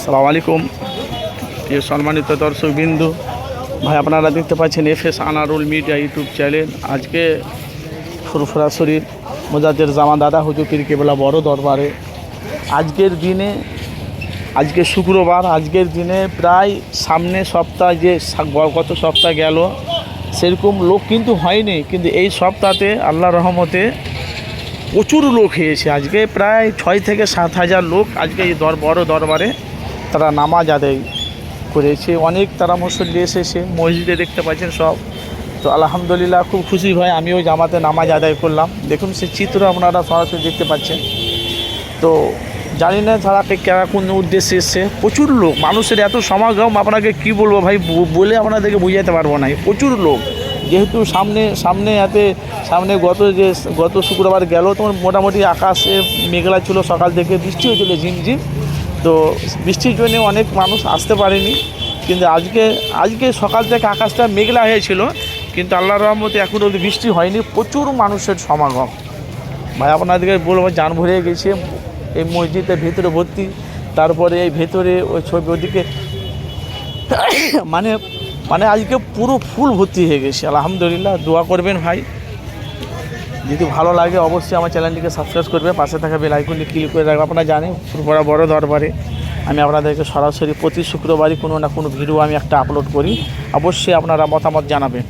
সালাম আলাইকুম। প্রিয় সম্মানিত দর্শক বিন্দু, ভাই, আপনারা দেখতে পাচ্ছেন F S Anarul media YouTube channel. আজকে ফুরফুরা শরীর মোজাদের জামা দাদা হুজুর পীর কেবলা বড় দরবারে। আজকের দিনে, আজকে শুক্রবার, আজকের দিনে প্রায় সামনে সপ্তাহ যে গত সপ্তাহ গেল, সেরকম লোক কিন্তু হয়নি। কিন্তু এই সপ্তাহতে আল্লাহ রহমতে প্রচুর লোক হয়েছে আজকে প্রায় ছয় থেকে সাত হাজার লোক আজকে এই দর বড় দরবারে তারা নামাজ আদায় করেছে। অনেক তারা মুসল্লি এসেছে, মসজিদে দেখতে পাচ্ছেন সব। তো আলহামদুলিল্লাহ খুব খুশি ভাই আমিও জামাতে নামাজ আদায় করলাম। দেখুন সে চিত্র আপনারা সরাসরি দেখতে পাচ্ছেন। তো জানি না তারা কেরা কোন উদ্দেশ্যে এসছে। প্রচুর লোক, মানুষের এত সমাগম, আপনাকে কি বলব ভাই বলে আপনাদেরকে বুঝাতে পারব না। প্রচুর লোক। যেহেতু সামনে সামনে এতে, সামনে গত যে, গত শুক্রবার গেল তোমার মোটামুটি আকাশে মেঘলা ছিল, সকাল থেকে বৃষ্টি হয়েছিল, ঝিমঝিম। তো বৃষ্টির জন্য অনেক মানুষ আসতে পারেনি। কিন্তু আজকে আজকে সকাল থেকে আকাশটা মেঘলা হয়েছিল, কিন্তু আল্লাহ রহমতে এখন অবধি বৃষ্টি হয়নি। প্রচুর মানুষের সমাগম। ভাই, আপনাদেরকে বলব, যান ভরে গেছে, এই মসজিদের ভেতরে ভর্তি। তারপরে এই ভেতরে ওই ছবি ওদিকে মানে মানে আজকে পুরো ফুল ভর্তি হয়ে গেছে। আলহামদুলিল্লাহ, দোয়া করবেন ভাই। যদি ভালো লাগে অবশ্যই আমার চ্যানেলটিকে সাবস্ক্রাইব করবে, পাশে থাকা বেল আইকনটি ক্লিক করে রাখবে। আপনারা জানেন বড় বড় দরবারে আমি আপনাদেরকে সরাসরি প্রতি শুক্রবারই কোনো না কোনো ভিডিও আমি একটা আপলোড করি। অবশ্যই আপনারা মতামত জানাবেন।